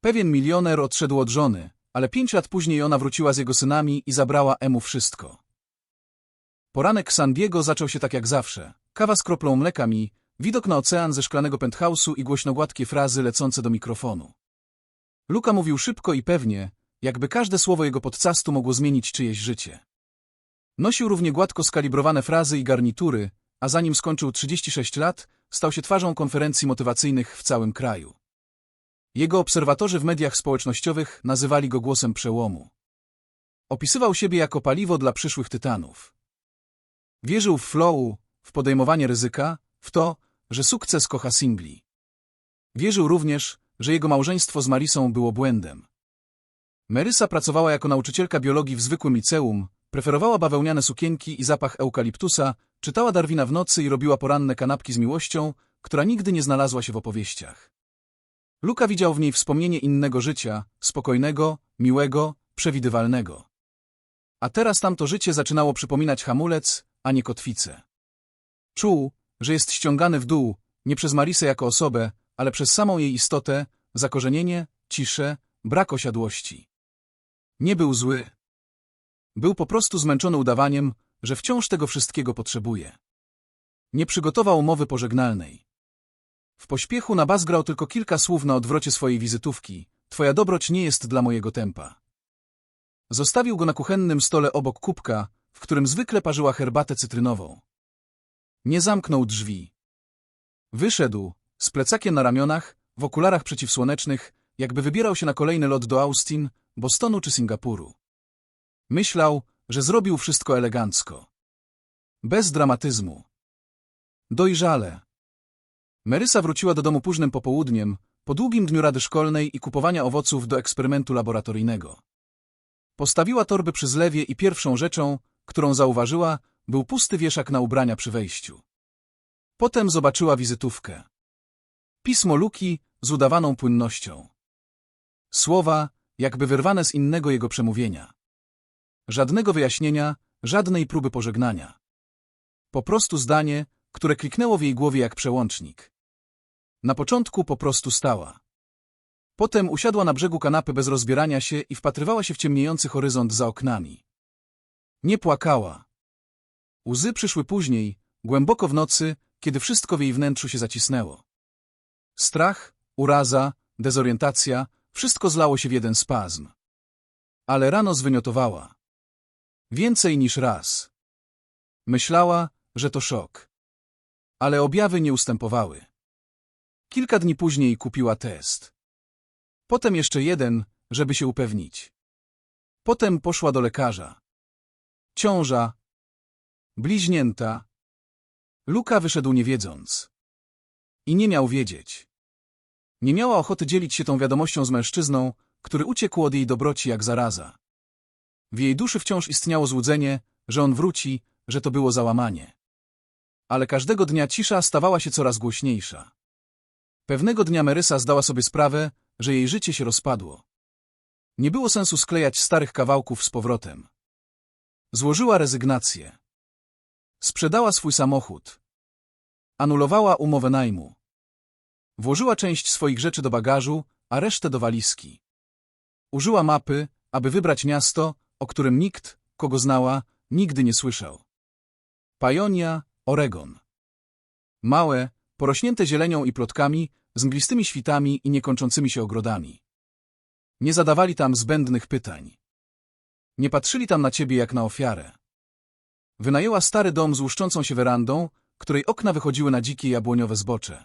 Pewien milioner odszedł od żony, ale pięć lat później ona wróciła z jego synami i zabrała Emu wszystko. Poranek San Diego zaczął się tak jak zawsze. Kawa z kroplą mleka mi, widok na ocean ze szklanego penthouse'u i głośnogładkie frazy lecące do mikrofonu. Luka mówił szybko i pewnie, jakby każde słowo jego podcastu mogło zmienić czyjeś życie. Nosił równie gładko skalibrowane frazy i garnitury, a zanim skończył 36 lat, stał się twarzą konferencji motywacyjnych w całym kraju. Jego obserwatorzy w mediach społecznościowych nazywali go głosem przełomu. Opisywał siebie jako paliwo dla przyszłych tytanów. Wierzył w flow, w podejmowanie ryzyka, w to, że sukces kocha singli. Wierzył również, że jego małżeństwo z Marisą było błędem. Marysa pracowała jako nauczycielka biologii w zwykłym liceum, preferowała bawełniane sukienki i zapach eukaliptusa, czytała Darwina w nocy i robiła poranne kanapki z miłością, która nigdy nie znalazła się w opowieściach. Luka widział w niej wspomnienie innego życia, spokojnego, miłego, przewidywalnego. A teraz tamto życie zaczynało przypominać hamulec, a nie kotwicę. Czuł, że jest ściągany w dół, nie przez Marisę jako osobę, ale przez samą jej istotę, zakorzenienie, ciszę, brak osiadłości. Nie był zły. Był po prostu zmęczony udawaniem, że wciąż tego wszystkiego potrzebuje. Nie przygotował mowy pożegnalnej. W pośpiechu na bas grał tylko kilka słów na odwrocie swojej wizytówki. Twoja dobroć nie jest dla mojego tempa. Zostawił go na kuchennym stole obok kubka, w którym zwykle parzyła herbatę cytrynową. Nie zamknął drzwi. Wyszedł, z plecakiem na ramionach, w okularach przeciwsłonecznych, jakby wybierał się na kolejny lot do Austin, Bostonu czy Singapuru. Myślał, że zrobił wszystko elegancko. Bez dramatyzmu. Dojrzale. Merysa wróciła do domu późnym popołudniem, po długim dniu rady szkolnej i kupowania owoców do eksperymentu laboratoryjnego. Postawiła torby przy zlewie i pierwszą rzeczą, którą zauważyła, był pusty wieszak na ubrania przy wejściu. Potem zobaczyła wizytówkę. Pismo Luki z udawaną płynnością. Słowa, jakby wyrwane z innego jego przemówienia. Żadnego wyjaśnienia, żadnej próby pożegnania. Po prostu zdanie, które kliknęło w jej głowie jak przełącznik. Na początku po prostu stała. Potem usiadła na brzegu kanapy bez rozbierania się i wpatrywała się w ciemniejący horyzont za oknami. Nie płakała. Łzy przyszły później, głęboko w nocy, kiedy wszystko w jej wnętrzu się zacisnęło. Strach, uraza, dezorientacja, wszystko zlało się w jeden spazm. Ale rano zwymiotowała. Więcej niż raz. Myślała, że to szok. Ale objawy nie ustępowały. Kilka dni później kupiła test. Potem jeszcze jeden, żeby się upewnić. Potem poszła do lekarza. Ciąża. Bliźnięta. Luka wyszedł nie wiedząc. I nie miał wiedzieć. Nie miała ochoty dzielić się tą wiadomością z mężczyzną, który uciekł od jej dobroci jak zaraza. W jej duszy wciąż istniało złudzenie, że on wróci, że to było załamanie. Ale każdego dnia cisza stawała się coraz głośniejsza. Pewnego dnia Merysa zdała sobie sprawę, że jej życie się rozpadło. Nie było sensu sklejać starych kawałków z powrotem. Złożyła rezygnację. Sprzedała swój samochód. Anulowała umowę najmu. Włożyła część swoich rzeczy do bagażu, a resztę do walizki. Użyła mapy, aby wybrać miasto, o którym nikt, kogo znała, nigdy nie słyszał. Pajonia, Oregon. Małe, porośnięte zielenią i plotkami, z mglistymi świtami i niekończącymi się ogrodami. Nie zadawali tam zbędnych pytań. Nie patrzyli tam na ciebie jak na ofiarę. Wynajęła stary dom z łuszczącą się werandą, której okna wychodziły na dzikie jabłoniowe zbocze.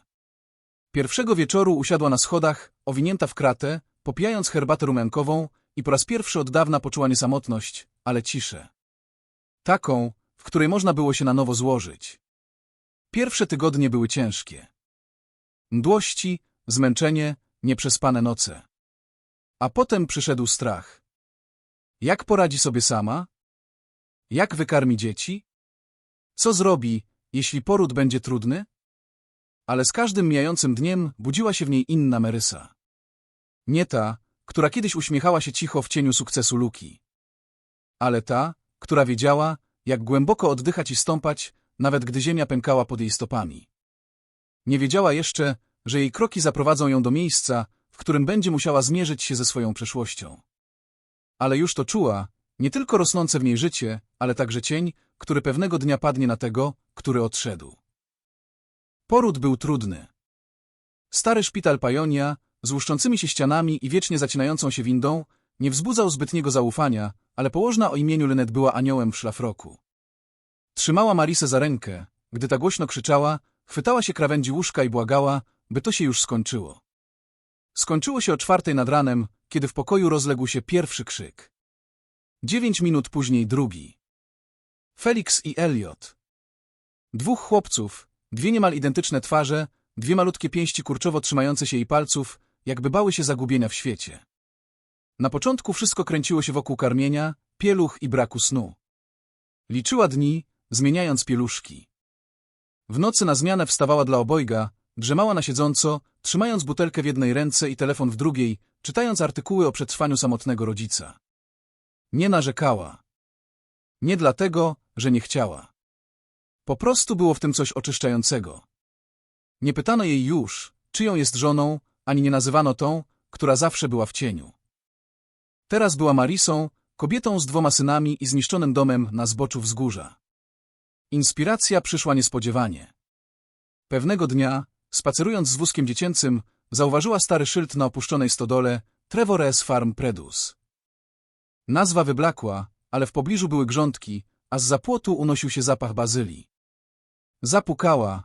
Pierwszego wieczoru usiadła na schodach, owinięta w kratę, popijając herbatę rumiankową i po raz pierwszy od dawna poczuła nie samotność, ale ciszę. Taką, w której można było się na nowo złożyć. Pierwsze tygodnie były ciężkie. Mdłości, zmęczenie, nieprzespane noce. A potem przyszedł strach. Jak poradzi sobie sama? Jak wykarmi dzieci? Co zrobi, jeśli poród będzie trudny? Ale z każdym mijającym dniem budziła się w niej inna Merysa. Nie ta, która kiedyś uśmiechała się cicho w cieniu sukcesu Luki. Ale ta, która wiedziała, jak głęboko oddychać i stąpać, nawet gdy ziemia pękała pod jej stopami. Nie wiedziała jeszcze, że jej kroki zaprowadzą ją do miejsca, w którym będzie musiała zmierzyć się ze swoją przeszłością. Ale już to czuła, nie tylko rosnące w niej życie, ale także cień, który pewnego dnia padnie na tego, który odszedł. Poród był trudny. Stary szpital Pajonia, z łuszczącymi się ścianami i wiecznie zacinającą się windą, nie wzbudzał zbytniego zaufania, ale położna o imieniu Lynet była aniołem w szlafroku. Trzymała Marisę za rękę, gdy ta głośno krzyczała, chwytała się krawędzi łóżka i błagała, by to się już skończyło. Skończyło się o czwartej nad ranem, kiedy w pokoju rozległ się pierwszy krzyk. Dziewięć minut później drugi. Felix i Elliot. Dwóch chłopców, dwie niemal identyczne twarze, dwie malutkie pięści kurczowo trzymające się jej palców, jakby bały się zagubienia w świecie. Na początku wszystko kręciło się wokół karmienia, pieluch i braku snu. Liczyła dni, zmieniając pieluszki. W nocy na zmianę wstawała dla obojga, drzemała na siedząco, trzymając butelkę w jednej ręce i telefon w drugiej, czytając artykuły o przetrwaniu samotnego rodzica. Nie narzekała. Nie dlatego, że nie chciała. Po prostu było w tym coś oczyszczającego. Nie pytano jej już, czyją jest żoną, ani nie nazywano tą, która zawsze była w cieniu. Teraz była Marisą, kobietą z dwoma synami i zniszczonym domem na zboczu wzgórza. Inspiracja przyszła niespodziewanie. Pewnego dnia, spacerując z wózkiem dziecięcym, zauważyła stary szyld na opuszczonej stodole Trevores Farm Predus. Nazwa wyblakła, ale w pobliżu były grządki, a z zapłotu unosił się zapach bazylii. Zapukała.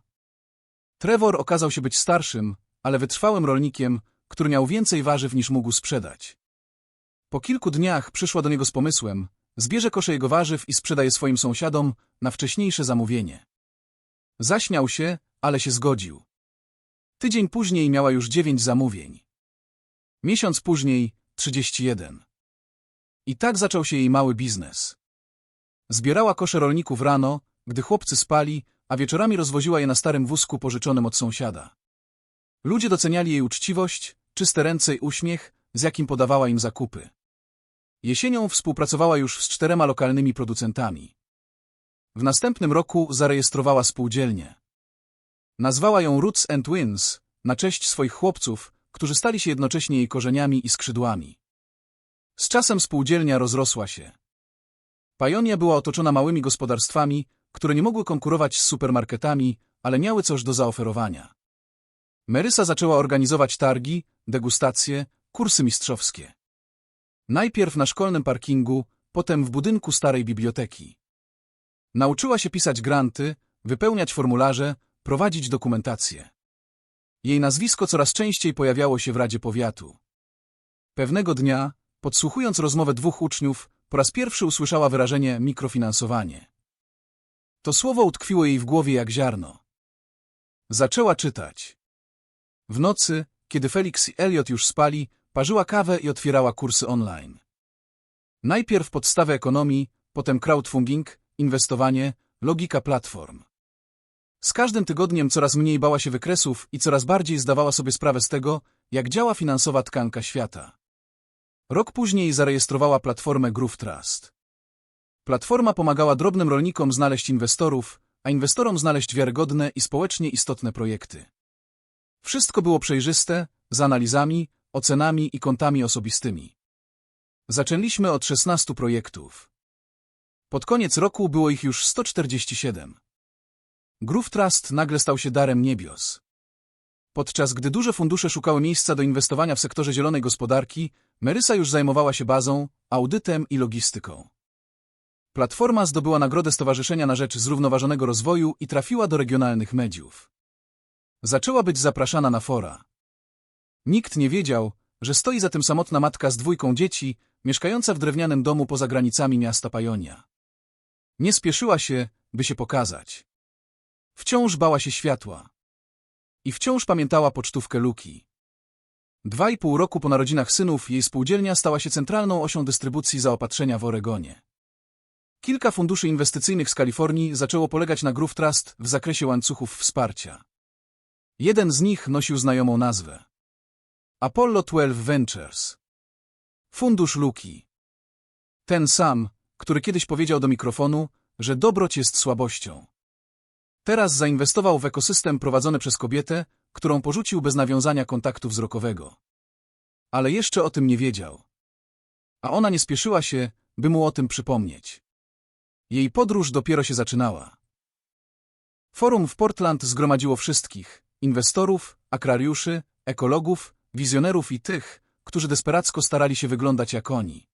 Trevor okazał się być starszym, ale wytrwałym rolnikiem, który miał więcej warzyw niż mógł sprzedać. Po kilku dniach przyszła do niego z pomysłem, zbierze kosze jego warzyw i sprzedaje je swoim sąsiadom na wcześniejsze zamówienie. Zaśmiał się, ale się zgodził. Tydzień później miała już dziewięć zamówień. Miesiąc później trzydzieści jeden. I tak zaczął się jej mały biznes. Zbierała kosze rolników rano, gdy chłopcy spali, a wieczorami rozwoziła je na starym wózku pożyczonym od sąsiada. Ludzie doceniali jej uczciwość, czyste ręce i uśmiech, z jakim podawała im zakupy. Jesienią współpracowała już z czterema lokalnymi producentami. W następnym roku zarejestrowała spółdzielnię. Nazwała ją Roots and Wins, na cześć swoich chłopców, którzy stali się jednocześnie jej korzeniami i skrzydłami. Z czasem spółdzielnia rozrosła się. Pajonia była otoczona małymi gospodarstwami, które nie mogły konkurować z supermarketami, ale miały coś do zaoferowania. Merysa zaczęła organizować targi, degustacje, kursy mistrzowskie. Najpierw na szkolnym parkingu, potem w budynku starej biblioteki. Nauczyła się pisać granty, wypełniać formularze, prowadzić dokumentację. Jej nazwisko coraz częściej pojawiało się w Radzie Powiatu. Pewnego dnia, podsłuchując rozmowę dwóch uczniów, po raz pierwszy usłyszała wyrażenie mikrofinansowanie. To słowo utkwiło jej w głowie jak ziarno. Zaczęła czytać. W nocy, kiedy Felix i Elliot już spali, parzyła kawę i otwierała kursy online. Najpierw podstawę ekonomii, potem crowdfunding, inwestowanie, logika platform. Z każdym tygodniem coraz mniej bała się wykresów i coraz bardziej zdawała sobie sprawę z tego, jak działa finansowa tkanka świata. Rok później zarejestrowała platformę Groove Trust. Platforma pomagała drobnym rolnikom znaleźć inwestorów, a inwestorom znaleźć wiarygodne i społecznie istotne projekty. Wszystko było przejrzyste, z analizami, ocenami i kontami osobistymi. Zaczęliśmy od 16 projektów. Pod koniec roku było ich już 147. Groove Trust nagle stał się darem niebios. Podczas gdy duże fundusze szukały miejsca do inwestowania w sektorze zielonej gospodarki, Merysa już zajmowała się bazą, audytem i logistyką. Platforma zdobyła nagrodę Stowarzyszenia na Rzecz Zrównoważonego Rozwoju i trafiła do regionalnych mediów. Zaczęła być zapraszana na fora. Nikt nie wiedział, że stoi za tym samotna matka z dwójką dzieci, mieszkająca w drewnianym domu poza granicami miasta Pajonia. Nie spieszyła się, by się pokazać. Wciąż bała się światła. I wciąż pamiętała pocztówkę Luki. Dwa i pół roku po narodzinach synów jej spółdzielnia stała się centralną osią dystrybucji zaopatrzenia w Oregonie. Kilka funduszy inwestycyjnych z Kalifornii zaczęło polegać na Groove Trust w zakresie łańcuchów wsparcia. Jeden z nich nosił znajomą nazwę. Apollo 12 Ventures. Fundusz Luki. Ten sam, który kiedyś powiedział do mikrofonu, że dobroć jest słabością. Teraz zainwestował w ekosystem prowadzony przez kobietę, którą porzucił bez nawiązania kontaktu wzrokowego. ale jeszcze o tym nie wiedział. A ona nie spieszyła się, by mu o tym przypomnieć. Jej podróż dopiero się zaczynała. Forum w Portland zgromadziło wszystkich inwestorów, akrariuszy, ekologów, wizjonerów i tych, którzy desperacko starali się wyglądać jak oni.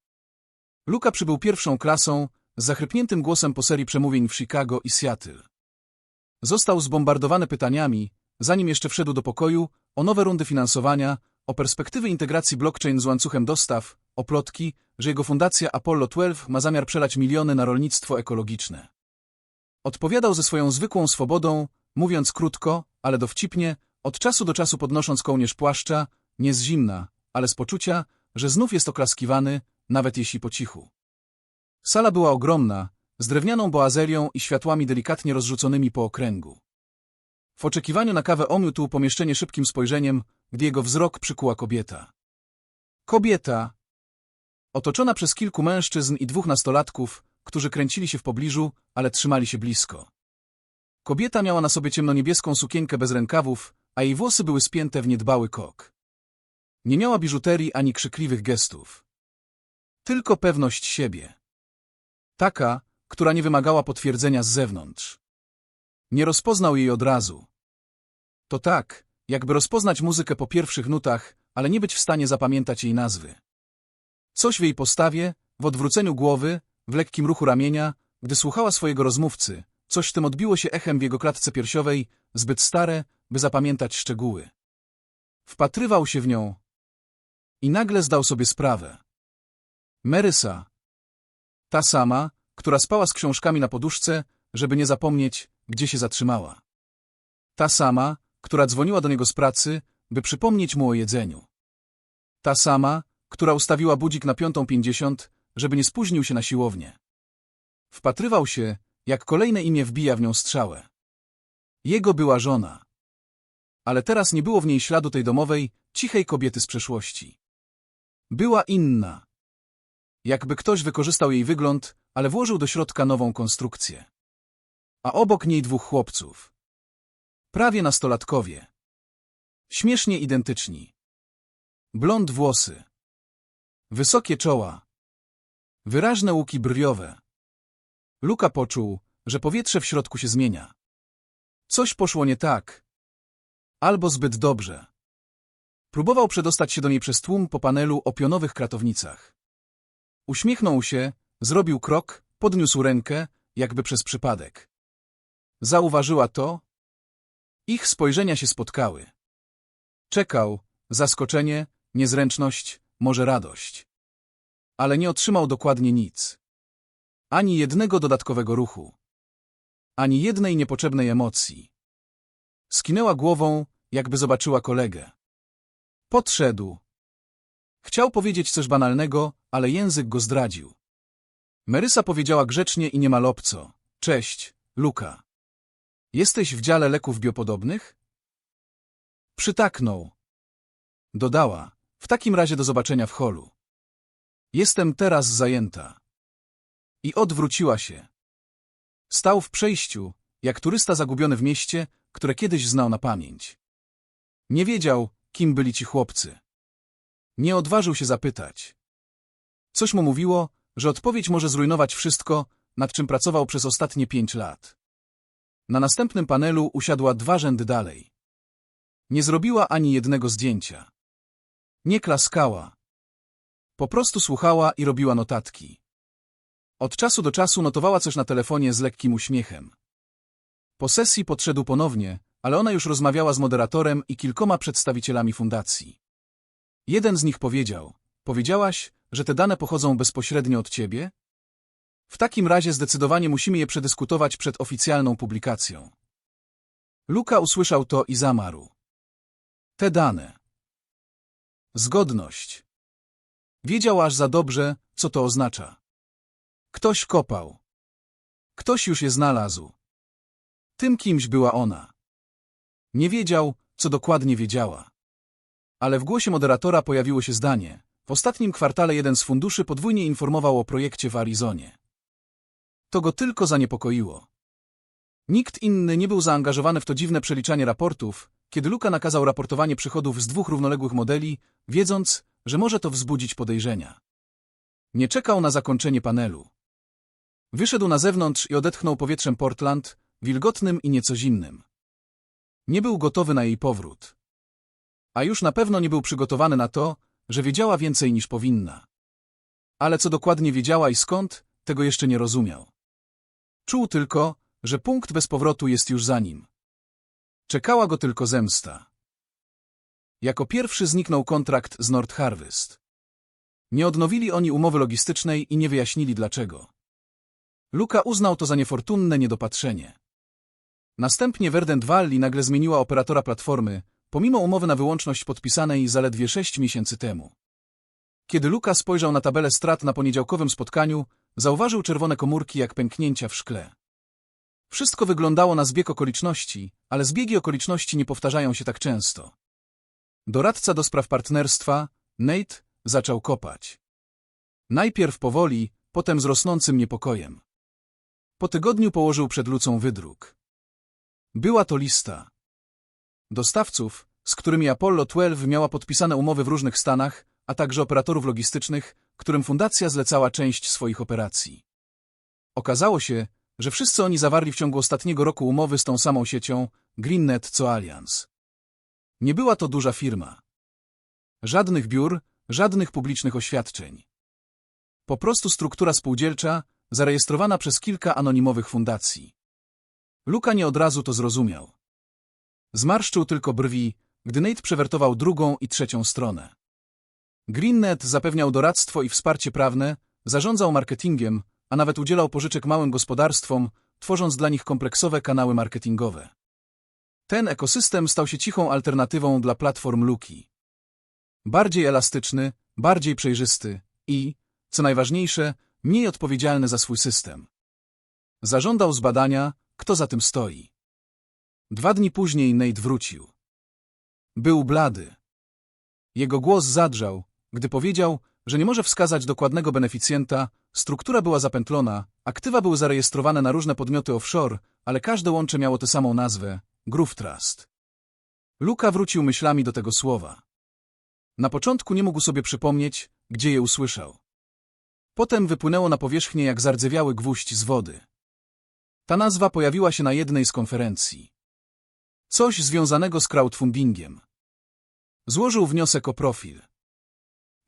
Luka przybył pierwszą klasą, z zachrypniętym głosem po serii przemówień w Chicago i Seattle. Został zbombardowany pytaniami, zanim jeszcze wszedł do pokoju, o nowe rundy finansowania, o perspektywy integracji blockchain z łańcuchem dostaw, o plotki, że jego fundacja Apollo 12 ma zamiar przelać miliony na rolnictwo ekologiczne. Odpowiadał ze swoją zwykłą swobodą, mówiąc krótko, ale dowcipnie, od czasu do czasu podnosząc kołnierz płaszcza, nie z zimna, ale z poczucia, że znów jest oklaskiwany, nawet jeśli po cichu. Sala była ogromna, z drewnianą boazerią i światłami delikatnie rozrzuconymi po okręgu. W oczekiwaniu na kawę omiótł pomieszczenie szybkim spojrzeniem, gdy jego wzrok przykuła kobieta. Kobieta! Otoczona przez kilku mężczyzn i dwóch nastolatków, którzy kręcili się w pobliżu, ale trzymali się blisko. Kobieta miała na sobie ciemnoniebieską sukienkę bez rękawów, a jej włosy były spięte w niedbały kok. Nie miała biżuterii ani krzykliwych gestów. Tylko pewność siebie. Taka, która nie wymagała potwierdzenia z zewnątrz. Nie rozpoznał jej od razu. To tak, jakby rozpoznać muzykę po pierwszych nutach, ale nie być w stanie zapamiętać jej nazwy. Coś w jej postawie, w odwróceniu głowy, w lekkim ruchu ramienia, gdy słuchała swojego rozmówcy, coś w tym odbiło się echem w jego klatce piersiowej, zbyt stare, by zapamiętać szczegóły. Wpatrywał się w nią i nagle zdał sobie sprawę. Merysa. Ta sama, która spała z książkami na poduszce, żeby nie zapomnieć, gdzie się zatrzymała. Ta sama, która dzwoniła do niego z pracy, by przypomnieć mu o jedzeniu. Ta sama, która ustawiła budzik na piątą pięćdziesiąt, żeby nie spóźnił się na siłownię. Wpatrywał się, jak kolejne imię wbija w nią strzałę. Jego była żona. Ale teraz nie było w niej śladu tej domowej, cichej kobiety z przeszłości. Była inna. Jakby ktoś wykorzystał jej wygląd, ale włożył do środka nową konstrukcję. A obok niej dwóch chłopców. Prawie nastolatkowie. Śmiesznie identyczni. Blond włosy. Wysokie czoła. Wyraźne łuki brwiowe. Luka poczuł, że powietrze w środku się zmienia. Coś poszło nie tak. Albo zbyt dobrze. Próbował przedostać się do niej przez tłum po panelu o pionowych kratownicach. Uśmiechnął się, zrobił krok, podniósł rękę, jakby przez przypadek. Zauważyła to. Ich spojrzenia się spotkały. Czekał, zaskoczenie, niezręczność, może radość. Ale nie otrzymał dokładnie nic. Ani jednego dodatkowego ruchu. Ani jednej niepotrzebnej emocji. Skinęła głową, jakby zobaczyła kolegę. Podszedł. Chciał powiedzieć coś banalnego, ale język go zdradził. Merysa powiedziała grzecznie i niemal obco. Cześć, Luka. Jesteś w dziale leków biopodobnych? Przytaknął. Dodała. W takim razie do zobaczenia w holu. Jestem teraz zajęta. I odwróciła się. Stał w przejściu, jak turysta zagubiony w mieście, które kiedyś znał na pamięć. Nie wiedział, kim byli ci chłopcy. Nie odważył się zapytać. Coś mu mówiło, że odpowiedź może zrujnować wszystko, nad czym pracował przez ostatnie pięć lat. Na następnym panelu usiadła dwa rzędy dalej. Nie zrobiła ani jednego zdjęcia. Nie klaskała. Po prostu słuchała i robiła notatki. Od czasu do czasu notowała coś na telefonie z lekkim uśmiechem. Po sesji podszedł ponownie, ale ona już rozmawiała z moderatorem i kilkoma przedstawicielami fundacji. Jeden z nich powiedział, powiedziałaś, że te dane pochodzą bezpośrednio od ciebie? W takim razie zdecydowanie musimy je przedyskutować przed oficjalną publikacją. Luka usłyszał to i zamarł. Te dane. Zgodność. Wiedział aż za dobrze, co to oznacza. Ktoś kopał. Ktoś już je znalazł. Tym kimś była ona. Nie wiedział, co dokładnie wiedziała. Ale w głosie moderatora pojawiło się zdanie. W ostatnim kwartale jeden z funduszy podwójnie informował o projekcie w Arizonie. To go tylko zaniepokoiło. Nikt inny nie był zaangażowany w to dziwne przeliczanie raportów, kiedy Luka nakazał raportowanie przychodów z dwóch równoległych modeli, wiedząc, że może to wzbudzić podejrzenia. Nie czekał na zakończenie panelu. Wyszedł na zewnątrz i odetchnął powietrzem Portland, wilgotnym i nieco zimnym. Nie był gotowy na jej powrót. A już na pewno nie był przygotowany na to, że wiedziała więcej niż powinna. Ale co dokładnie wiedziała i skąd, tego jeszcze nie rozumiał. Czuł tylko, że punkt bez powrotu jest już za nim. Czekała go tylko zemsta. Jako pierwszy zniknął kontrakt z Nord Harvest. Nie odnowili oni umowy logistycznej i nie wyjaśnili dlaczego. Luka uznał to za niefortunne niedopatrzenie. Następnie Verdant Valley nagle zmieniła operatora platformy, pomimo umowy na wyłączność podpisanej zaledwie sześć miesięcy temu. Kiedy Luka spojrzał na tabelę strat na poniedziałkowym spotkaniu, zauważył czerwone komórki jak pęknięcia w szkle. Wszystko wyglądało na zbieg okoliczności, ale zbiegi okoliczności nie powtarzają się tak często. Doradca do spraw partnerstwa, Nate, zaczął kopać. Najpierw powoli, potem z rosnącym niepokojem. Po tygodniu położył przed Lucą wydruk. Była to lista. Dostawców, z którymi Apollo 12 miała podpisane umowy w różnych stanach, a także operatorów logistycznych, którym fundacja zlecała część swoich operacji. Okazało się, że wszyscy oni zawarli w ciągu ostatniego roku umowy z tą samą siecią, Greennet co Allianz. Nie była to duża firma. Żadnych biur, żadnych publicznych oświadczeń. Po prostu struktura spółdzielcza, zarejestrowana przez kilka anonimowych fundacji. Luka nie od razu to zrozumiał. Zmarszczył tylko brwi, gdy Nate przewertował drugą i trzecią stronę. Greennet zapewniał doradztwo i wsparcie prawne, zarządzał marketingiem, a nawet udzielał pożyczek małym gospodarstwom, tworząc dla nich kompleksowe kanały marketingowe. Ten ekosystem stał się cichą alternatywą dla platform Luki. Bardziej elastyczny, bardziej przejrzysty i, co najważniejsze, mniej odpowiedzialny za swój system. Zażądał zbadania, kto za tym stoi. Dwa dni później Nate wrócił. Był blady. Jego głos zadrżał, gdy powiedział, że nie może wskazać dokładnego beneficjenta, struktura była zapętlona, aktywa były zarejestrowane na różne podmioty offshore, ale każde łącze miało tę samą nazwę – Groove Trust. Luka wrócił myślami do tego słowa. Na początku nie mógł sobie przypomnieć, gdzie je usłyszał. Potem wypłynęło na powierzchnię jak zardzewiały gwóźdź z wody. Ta nazwa pojawiła się na jednej z konferencji. Coś związanego z crowdfundingiem. Złożył wniosek o profil.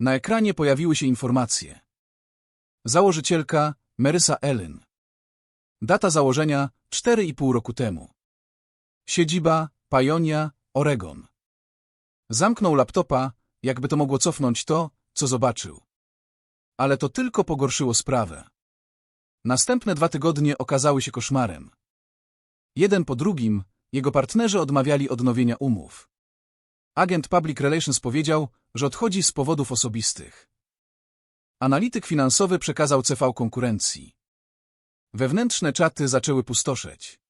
Na ekranie pojawiły się informacje. Założycielka Marysa Ellen. Data założenia 4,5 roku temu. Siedziba Pajonia, Oregon. Zamknął laptopa, jakby to mogło cofnąć to, co zobaczył. Ale to tylko pogorszyło sprawę. Następne dwa tygodnie okazały się koszmarem. Jeden po drugim jego partnerzy odmawiali odnowienia umów. Agent Public Relations powiedział, że odchodzi z powodów osobistych. Analityk finansowy przekazał CV konkurencji. Wewnętrzne czaty zaczęły pustoszeć.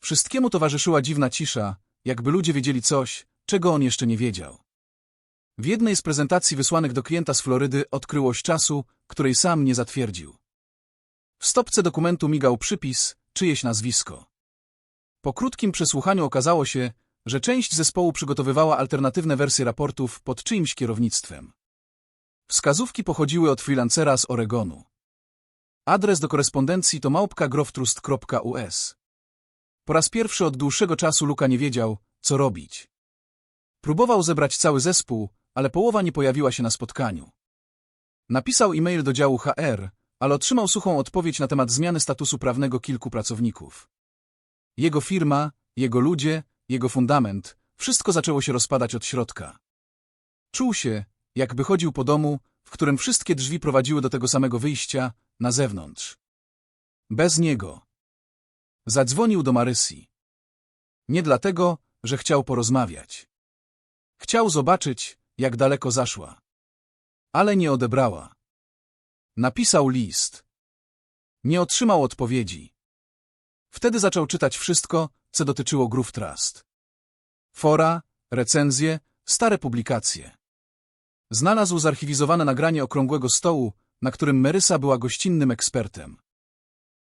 Wszystkiemu towarzyszyła dziwna cisza, jakby ludzie wiedzieli coś, czego on jeszcze nie wiedział. W jednej z prezentacji wysłanych do klienta z Florydy odkryłość czasu, której sam nie zatwierdził. W stopce dokumentu migał przypis, czyjeś nazwisko. Po krótkim przesłuchaniu okazało się, że część zespołu przygotowywała alternatywne wersje raportów pod czyimś kierownictwem. Wskazówki pochodziły od freelancera z Oregonu. Adres do korespondencji to małpka.growtrust.us. Po raz pierwszy od dłuższego czasu Luka nie wiedział, co robić. Próbował zebrać cały zespół, ale połowa nie pojawiła się na spotkaniu. Napisał e-mail do działu HR, ale otrzymał suchą odpowiedź na temat zmiany statusu prawnego kilku pracowników. Jego firma, jego ludzie, jego fundament, wszystko zaczęło się rozpadać od środka. Czuł się, jakby chodził po domu, w którym wszystkie drzwi prowadziły do tego samego wyjścia, na zewnątrz. Bez niego. Zadzwonił do Marysi. Nie dlatego, że chciał porozmawiać. Chciał zobaczyć, jak daleko zaszła. Ale nie odebrała. Napisał list. Nie otrzymał odpowiedzi. Wtedy zaczął czytać wszystko, co dotyczyło Groove Trust. Fora, recenzje, stare publikacje. Znalazł zarchiwizowane nagranie okrągłego stołu, na którym Merysa była gościnnym ekspertem.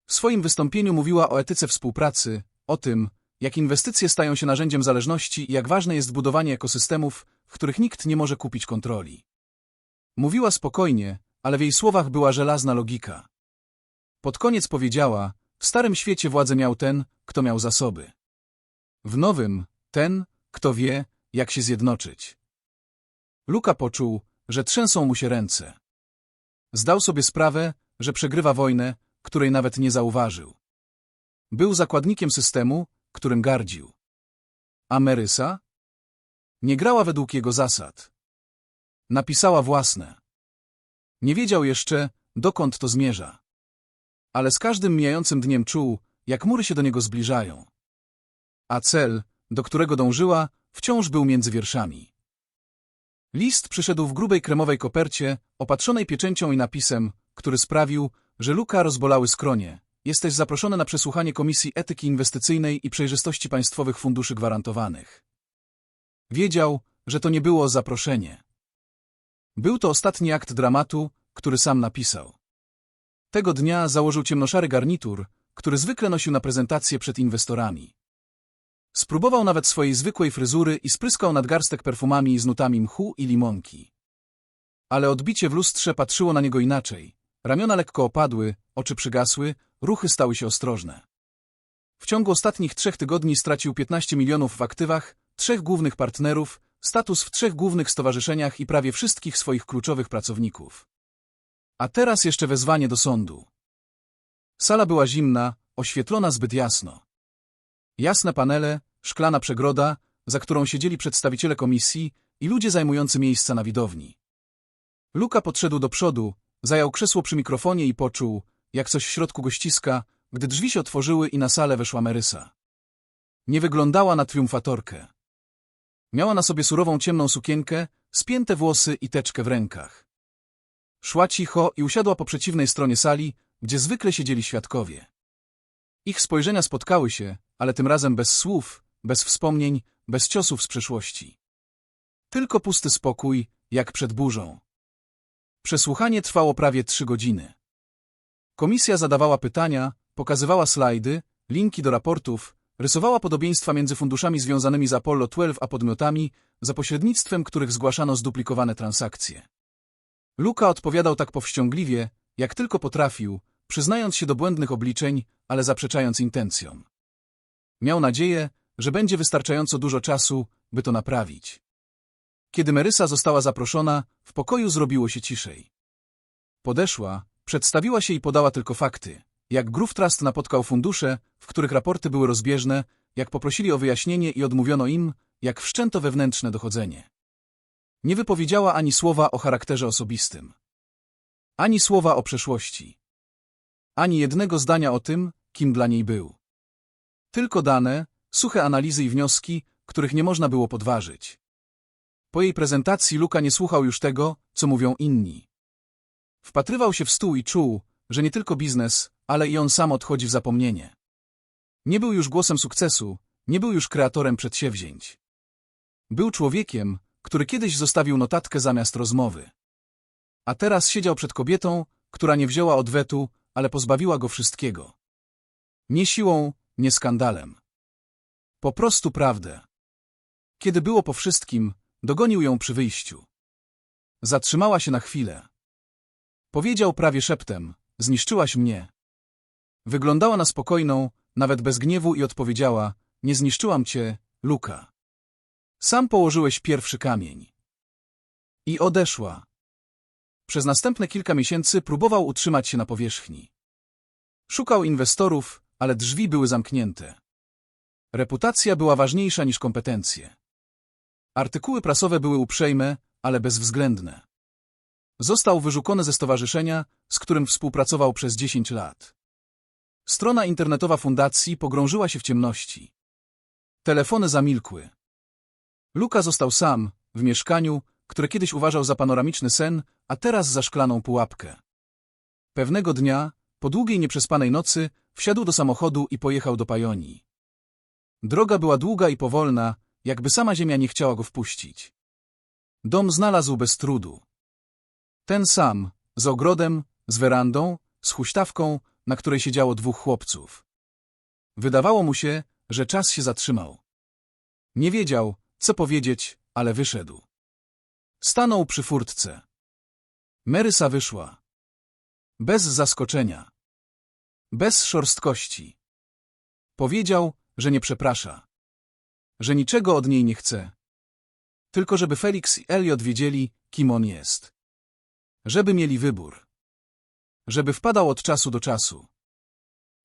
W swoim wystąpieniu mówiła o etyce współpracy, o tym, jak inwestycje stają się narzędziem zależności i jak ważne jest budowanie ekosystemów, w których nikt nie może kupić kontroli. Mówiła spokojnie, ale w jej słowach była żelazna logika. Pod koniec powiedziała, w starym świecie władzę miał ten, kto miał zasoby. W nowym, ten, kto wie, jak się zjednoczyć. Luka poczuł, że trzęsą mu się ręce. Zdał sobie sprawę, że przegrywa wojnę, której nawet nie zauważył. Był zakładnikiem systemu, którym gardził. A Merysa? Nie grała według jego zasad. Napisała własne. Nie wiedział jeszcze, dokąd to zmierza. Ale z każdym mijającym dniem czuł, jak mury się do niego zbliżają. A cel, do którego dążyła, wciąż był między wierszami. List przyszedł w grubej kremowej kopercie, opatrzonej pieczęcią i napisem, który sprawił, że Luka rozbolały skronie. Jesteś zaproszony na przesłuchanie Komisji Etyki Inwestycyjnej i Przejrzystości Państwowych Funduszy Gwarantowanych. Wiedział, że to nie było zaproszenie. Był to ostatni akt dramatu, który sam napisał. Tego dnia założył ciemnoszary garnitur, który zwykle nosił na prezentację przed inwestorami. Spróbował nawet swojej zwykłej fryzury i spryskał nadgarstek perfumami z nutami mchu i limonki. Ale odbicie w lustrze patrzyło na niego inaczej. Ramiona lekko opadły, oczy przygasły, ruchy stały się ostrożne. W ciągu ostatnich trzech tygodni stracił 15 milionów w aktywach, trzech głównych partnerów, status w trzech głównych stowarzyszeniach i prawie wszystkich swoich kluczowych pracowników. A teraz jeszcze wezwanie do sądu. Sala była zimna, oświetlona zbyt jasno. Jasne panele, szklana przegroda, za którą siedzieli przedstawiciele komisji i ludzie zajmujący miejsca na widowni. Luka podszedł do przodu, zajął krzesło przy mikrofonie i poczuł, jak coś w środku go ściska, gdy drzwi się otworzyły i na salę weszła Marysa. Nie wyglądała na triumfatorkę. Miała na sobie surową ciemną sukienkę, spięte włosy i teczkę w rękach. Szła cicho i usiadła po przeciwnej stronie sali, gdzie zwykle siedzieli świadkowie. Ich spojrzenia spotkały się, ale tym razem bez słów, bez wspomnień, bez ciosów z przeszłości. Tylko pusty spokój, jak przed burzą. Przesłuchanie trwało prawie trzy godziny. Komisja zadawała pytania, pokazywała slajdy, linki do raportów, rysowała podobieństwa między funduszami związanymi z Apollo 12 a podmiotami, za pośrednictwem których zgłaszano zduplikowane transakcje. Luka odpowiadał tak powściągliwie, jak tylko potrafił, przyznając się do błędnych obliczeń, ale zaprzeczając intencjom. Miał nadzieję, że będzie wystarczająco dużo czasu, by to naprawić. Kiedy Merysa została zaproszona, w pokoju zrobiło się ciszej. Podeszła, przedstawiła się i podała tylko fakty. Jak Groove Trust napotkał fundusze, w których raporty były rozbieżne, jak poprosili o wyjaśnienie i odmówiono im, jak wszczęto wewnętrzne dochodzenie. Nie wypowiedziała ani słowa o charakterze osobistym. Ani słowa o przeszłości. Ani jednego zdania o tym, kim dla niej był. Tylko dane, suche analizy i wnioski, których nie można było podważyć. Po jej prezentacji Luka nie słuchał już tego, co mówią inni. Wpatrywał się w stół i czuł, że nie tylko biznes, ale i on sam odchodzi w zapomnienie. Nie był już głosem sukcesu, nie był już kreatorem przedsięwzięć. Był człowiekiem, który kiedyś zostawił notatkę zamiast rozmowy. A teraz siedział przed kobietą, która nie wzięła odwetu, ale pozbawiła go wszystkiego. Nie siłą, nie skandalem. Po prostu prawdę. Kiedy było po wszystkim, dogonił ją przy wyjściu. Zatrzymała się na chwilę. Powiedział prawie szeptem, zniszczyłaś mnie. Wyglądała na spokojną, nawet bez gniewu i odpowiedziała, nie zniszczyłam cię, Luka. Sam położyłeś pierwszy kamień. I odeszła. Przez następne kilka miesięcy próbował utrzymać się na powierzchni. Szukał inwestorów, ale drzwi były zamknięte. Reputacja była ważniejsza niż kompetencje. Artykuły prasowe były uprzejme, ale bezwzględne. Został wyrzucony ze stowarzyszenia, z którym współpracował przez 10 lat. Strona internetowa fundacji pogrążyła się w ciemności. Telefony zamilkły. Luka został sam, w mieszkaniu, które kiedyś uważał za panoramiczny sen, a teraz za szklaną pułapkę. Pewnego dnia, po długiej nieprzespanej nocy, wsiadł do samochodu i pojechał do Pajonii. Droga była długa i powolna, jakby sama ziemia nie chciała go wpuścić. Dom znalazł bez trudu. Ten sam, z ogrodem, z werandą, z huśtawką, na której siedziało dwóch chłopców. Wydawało mu się, że czas się zatrzymał. Nie wiedział, co powiedzieć, ale wyszedł. Stanął przy furtce. Marysa wyszła. Bez zaskoczenia. Bez szorstkości. Powiedział, że nie przeprasza. Że niczego od niej nie chce. Tylko żeby Felix i Elliot wiedzieli, kim on jest. Żeby mieli wybór. Żeby wpadał od czasu do czasu.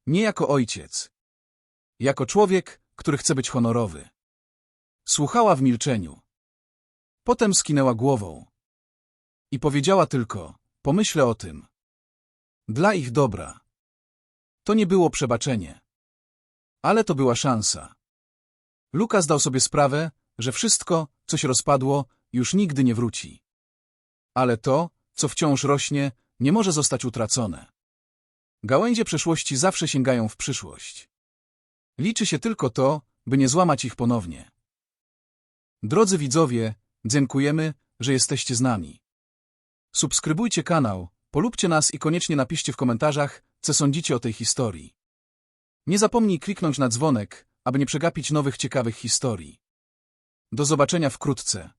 Nie jako ojciec. Jako człowiek, który chce być honorowy. Słuchała w milczeniu. Potem skinęła głową. I powiedziała tylko, pomyślę o tym. Dla ich dobra. To nie było przebaczenie. Ale to była szansa. Lukas dał sobie sprawę, że wszystko, co się rozpadło, już nigdy nie wróci. Ale to, co wciąż rośnie, nie może zostać utracone. Gałęzie przeszłości zawsze sięgają w przyszłość. Liczy się tylko to, by nie złamać ich ponownie. Drodzy widzowie, dziękujemy, że jesteście z nami. Subskrybujcie kanał, polubcie nas i koniecznie napiszcie w komentarzach, co sądzicie o tej historii. Nie zapomnij kliknąć na dzwonek, aby nie przegapić nowych ciekawych historii. Do zobaczenia wkrótce.